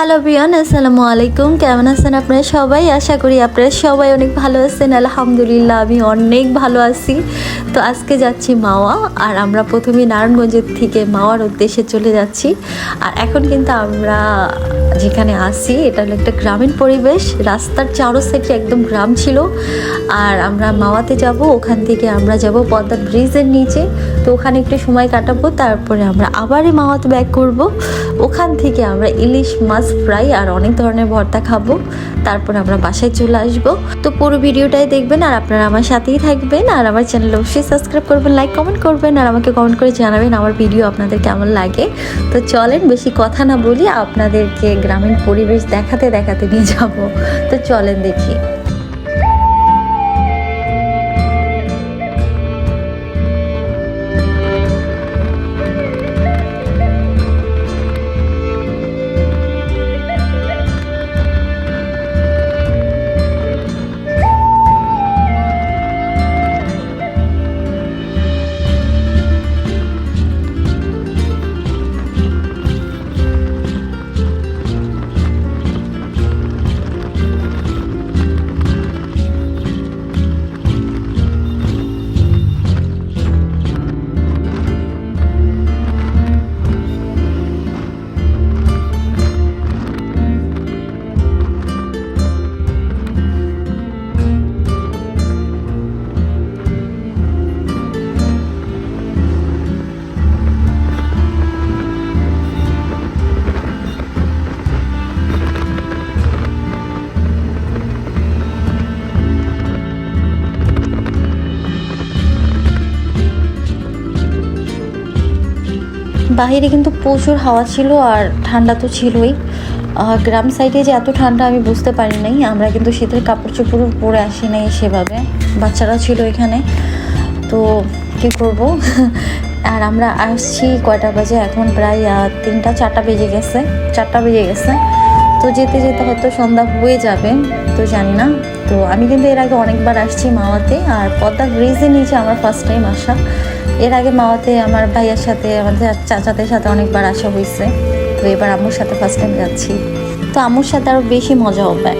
Hello বিয়ান আসসালামু আলাইকুম কেমন আছেন আপনারা সবাই? আশা করি আপনারা সবাই অনেক ভালো আছেন। আলহামদুলিল্লাহ, আমি অনেক ভালো আছি। তো আজকে যাচ্ছি মাওয়া, আর আমরা প্রথমে নারায়ণগঞ্জের থেকে মাওয়ার উদ্দেশ্যে চলে যাচ্ছি। আর এখন কিন্তু আমরা যেখানে আসি এটা হলো একটা গ্রামীণ পরিবেশ। রাস্তার চারো সাইডে একদম গ্রাম ছিল। আর আমরা মাওয়াতে যাব, ওখান থেকে আমরা যাব পদ্মা ব্রিজের নিচে। তো ওখানে একটু সময় কাটাবো, তারপরে আমরা আবারই মাওয়াতে ব্যাক করব। ওখান থেকে আমরা ইলিশ মাছ ফ্রাই আর অনেক ধরনের ভর্তা খাব। তারপর আমরা বাসায় চলে আসব। তো পুরো ভিডিওটাই দেখবেন আর আপনারা আমার সাথেই থাকবেন। আর আমার চ্যানেল অবশ্যই সাবস্ক্রাইব করবেন লাইক কমেন্ট করবেন আর আমাকে কমেন্ট করে জানাবেন আমার ভিডিও আপনাদের কেমন লাগে। তো চলেন বেশি কথা না বলি, আপনাদেরকে গ্রামীণ পরিবেশ দেখাতে দেখাতে নিয়ে যাব। তো চলেন দেখি। বাহিরে কিন্তু প্রচুর হাওয়া ছিল আর ঠান্ডা তো ছিলই। গ্রাম সাইডে যে এত ঠান্ডা আমি বুঝতে পারি নাই। আমরা কিন্তু শীতের কাপড় চোপড়ও পরে আসি নাই সেভাবে। বাচ্চারা ছিল এখানে। তো কি করব? আর আমরা আসছি কয়টা বাজে? এখন প্রায় তিনটা, চারটা বেজে গেছে। চারটা বেজে গেছে। তো যেতে যেতে হয়তো সন্ধ্যা হয়ে যাবে, তো জানি না। তো আমি কিন্তু এর আগে অনেকবার আসছি মাওয়াতে আর পদ্মা ব্রিজের নিচে আমার ফার্স্ট টাইম আসা। এর আগে মাওয়াতে আমার ভাইয়ের সাথে, আমাদের চাচাদের সাথে অনেকবার আসা হয়েছে। তো এবার আম্মুর সাথে ফার্স্ট টাইম যাচ্ছি। তো আম্মুর সাথে আরও বেশি মজা হবে।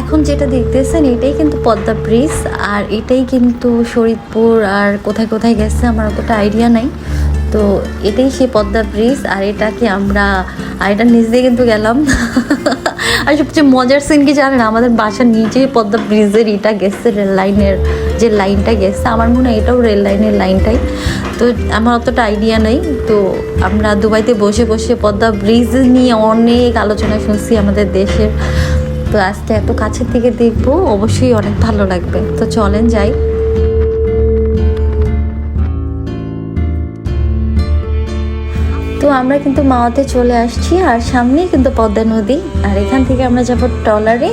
এখন যেটা দেখতেছেন, এটাই কিন্তু পদ্মা ব্রিজ আর এটাই কিন্তু শরীদপুর, আর কোথায় কোথায় গেছে আমার অতটা আইডিয়া নাই। তো এটাই সেই পদ্মা ব্রিজ, আর এটাকে আমরা, আর এটা নিচ দিয়ে কিন্তু গেলাম। আর সবচেয়ে মজার সিন কি জানেন? আমাদের বাসার নিচে পদ্মা ব্রিজের এটা গেছে, রেল লাইনের যে লাইনটা গেছে, আমার মনে হয় এটাও রেল লাইনের লাইনটাই। তো আমার অতটা আইডিয়া নেই। তো আমরা দুবাইতে বসে বসে পদ্মা ব্রিজ নিয়ে অনেক আলোচনা শুনছি আমাদের দেশের। তো আজকে এত কাছের থেকে দেখব, অবশ্যই অনেক ভালো লাগবে। তো চলেন যাই। তো আমরা কিন্তু মাওয়াতে চলে আসছি, আর সামনেই কিন্তু পদ্মা নদী। আর এখান থেকে আমরা যাব ট্রলারে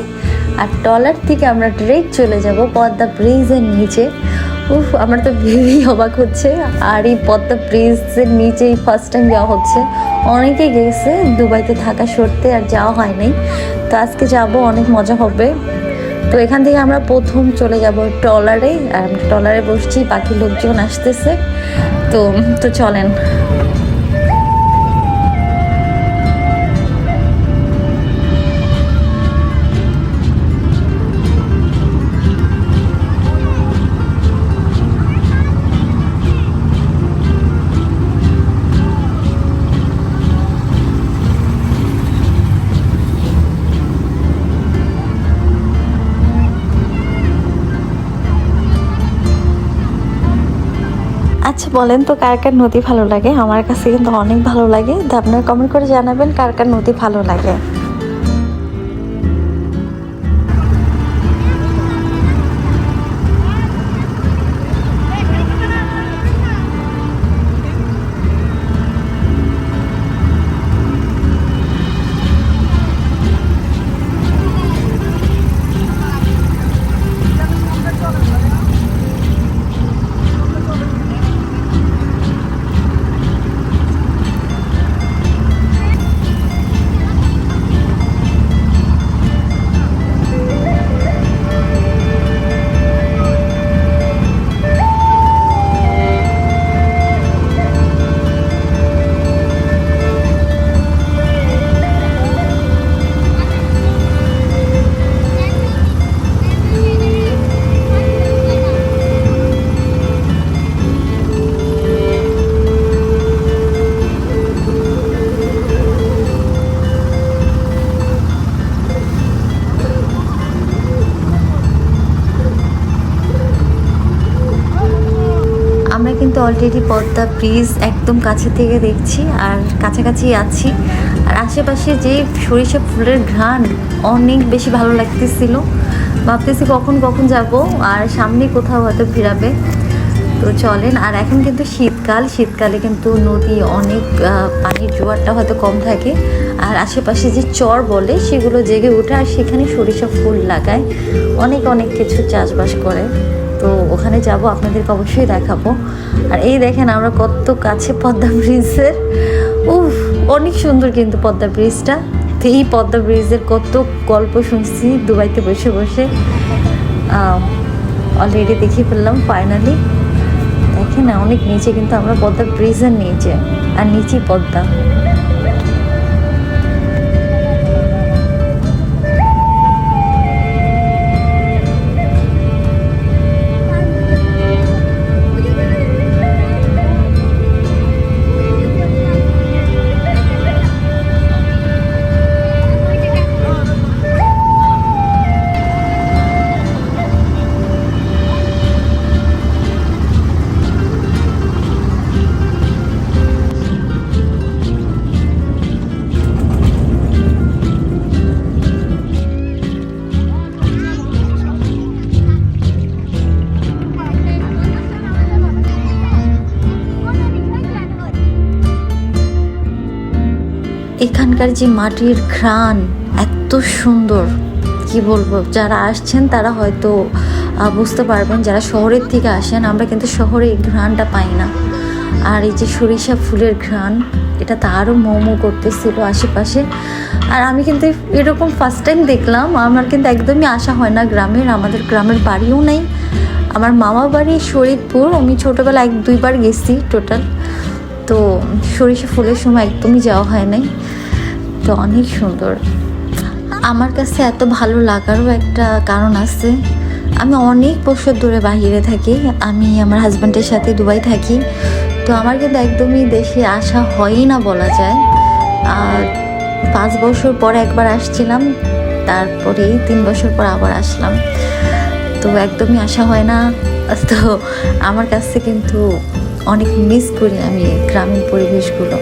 আর ট্রলার থেকে আমরা ডিরেক্ট চলে যাব পদ্মা ব্রিজের নিচে। উফ, আমার তো ভেবেই অবাক হচ্ছে, আর এই পদ্মা ব্রিজের নিচেই ফার্স্ট টাইম যাওয়া হচ্ছে। অনেকে গেছে দুবাইতে থাকা সত্ত্বে আর যাওয়া হয় নাই। তো আজকে যাব, অনেক মজা হবে। তো এখান থেকে আমরা প্রথম চলে যাব ট্রলারে আর আমরা ট্রলারে বসছি, বাকি লোকজন আসতেছে। তো তো চলেন। আচ্ছা বলেন তো কার কার নদী ভালো লাগে? আমার কাছে কিন্তু অনেক ভালো লাগে। তো আপনারা কমেন্ট করে জানাবেন কার কার নদী ভালো লাগে। কিন্তু অলরেডি পদ্মা ব্রিজ একদম কাছে থেকে দেখছি আর কাছাকাছি আছি। আর আশেপাশে যে সরিষা ফুলের ঘ্রাণ অনেক বেশি ভালো লাগতেছিল। ভাবতেছি কখন কখন যাব আর সামনে কোথাও হয়তো ফিরাবে। তো চলেন, আর এখন কিন্তু শীতকাল, শীতকালে কিন্তু নদী অনেক পানির জোয়ারটা হয়তো কম থাকে। আর আশেপাশে যে চর বলে সেগুলো জেগে ওঠে, আর সেখানে সরিষা ফুল লাগায়। অনেক অনেক কিছু চাষবাস করে। তো ওখানে যাব, আপনাদেরকে অবশ্যই দেখাবো। আর এই দেখেন আমরা কত কাছে পদ্মা ব্রিজের। উফ, অনেক সুন্দর কিন্তু পদ্মা ব্রিজটা। এই পদ্মা ব্রিজের কত গল্প শুনছি, দুবাইতে বসে বসে। অলরেডি দেখিয়ে ফেললাম ফাইনালি দেখেন অনেক নিচে কিন্তু আমরা পদ্মা ব্রিজের নিচে, আর নিচেই পদ্মা। এখানকার যে মাটির ঘ্রাণ এত সুন্দর, কি বলব? যারা আসছেন তারা হয়তো বুঝতে পারবেন, যারা শহরের থেকে আসেন, আমরা কিন্তু শহরে এই ঘ্রাণটা পাই না। আর এই যে সরিষা ফুলের ঘ্রাণ, এটা তো আরও মোমো করতেছিল আশেপাশে। আর আমি কিন্তু এরকম ফার্স্ট টাইম দেখলাম, আমার কিন্তু একদমই আসা হয় না গ্রামের, আমাদের গ্রামের বাড়িও নেই। আমার মামা বাড়ি শরীদপুর আমি ছোটোবেলা এক দুইবার গেছি টোটাল তো সরিষা ফুলের সময় একদমই যাওয়া হয় নাই। তো অনেক সুন্দর। আমার কাছে এত ভালো লাগারও একটা কারণ আছে। আমি অনেক বছর ধরে বাহিরে থাকি। আমি আমার হাজব্যান্ডের সাথে দুবাই থাকি। তো আমার কিন্তু একদমই দেশে আসা হয়ই না বলা যায়। আর পাঁচ বছর পর একবার আসছিলাম, তারপরে তিন বছর পর আবার আসলাম। তো একদমই আসা হয় না। তো আমার কাছে কিন্তু অনেক মিস করি আমি গ্রামীণ পরিবেশগুলো।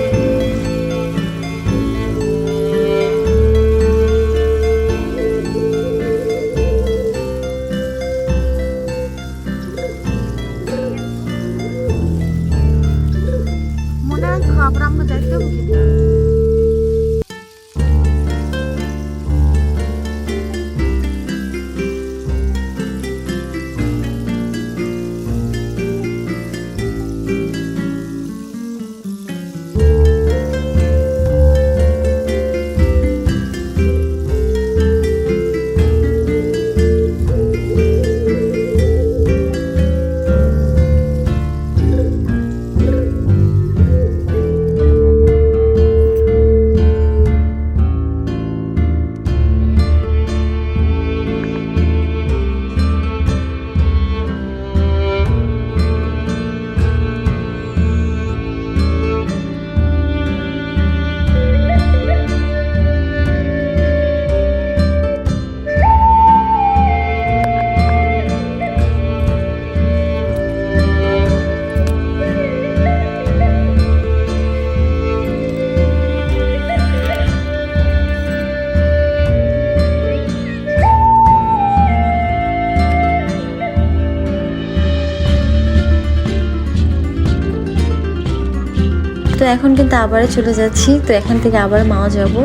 এখন কিন্তু আবার চলে যাচ্ছি, তো এখান থেকে আবার মাও যাব।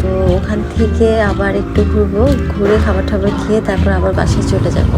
তো ওখান থেকে আবার একটু ঘুরবো, ঘুরে খাবার টাবার খেয়ে তারপর আবার বাসায় চলে যাব।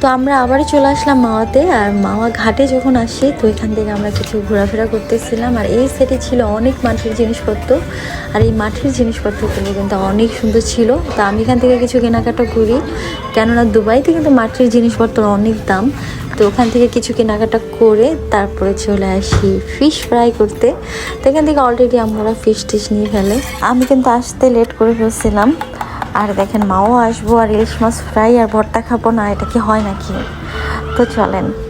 তো আমরা আবারই চলে আসলাম মাওয়াতে, আর মাওয়া ঘাটে যখন আসি, তো এখান থেকে আমরা কিছু ঘোরাফেরা করতেছিলাম। আর এই সেটে ছিল অনেক মাটির জিনিসপত্র, আর এই মাটির জিনিসপত্রগুলো কিন্তু অনেক সুন্দর ছিল। তো আমি এখান থেকে কিছু কেনাকাটা করি, কেননা দুবাইতে কিন্তু মাটির জিনিসপত্র অনেক দাম। তো ওখান থেকে কিছু কেনাকাটা করে তারপরে চলে আসি ফিশ ফ্রাই করতে। তো এখান থেকে অলরেডি আমরা ফিশ টিশ নিয়ে ফেলে। আমি কিন্তু আসতে লেট করে ফেলছিলাম। আর দেখেন, মাও আসব আর ইলিশ মাছ ফ্রাই আর ভর্তা খাব না, এটা কি হয় নাকি? তো চলেন।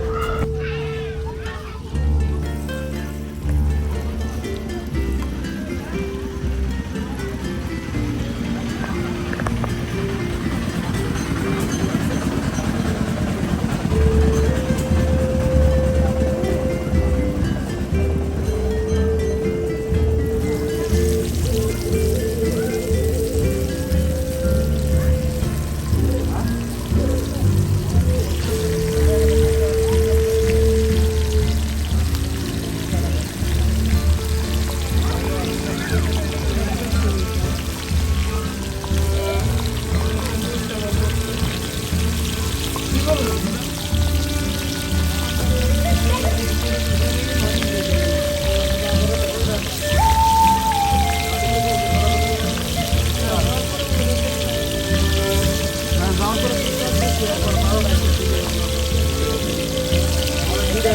তো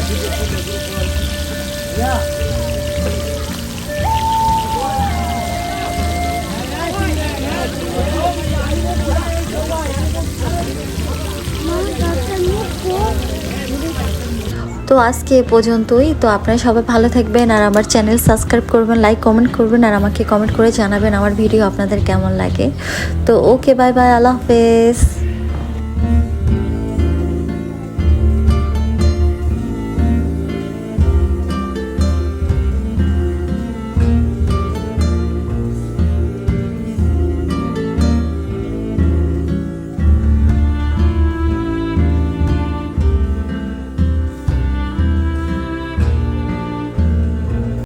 আজকে এ পর্যন্তই। তো আপনারা সবাই ভালো থাকবেন আর আমার চ্যানেল সাবস্ক্রাইব করবেন লাইক কমেন্ট করবেন আর আমাকে কমেন্ট করে জানাবেন আমার ভিডিও আপনাদের কেমন লাগে। তো ওকে বাই বাই আল্লাহ হাফেজ।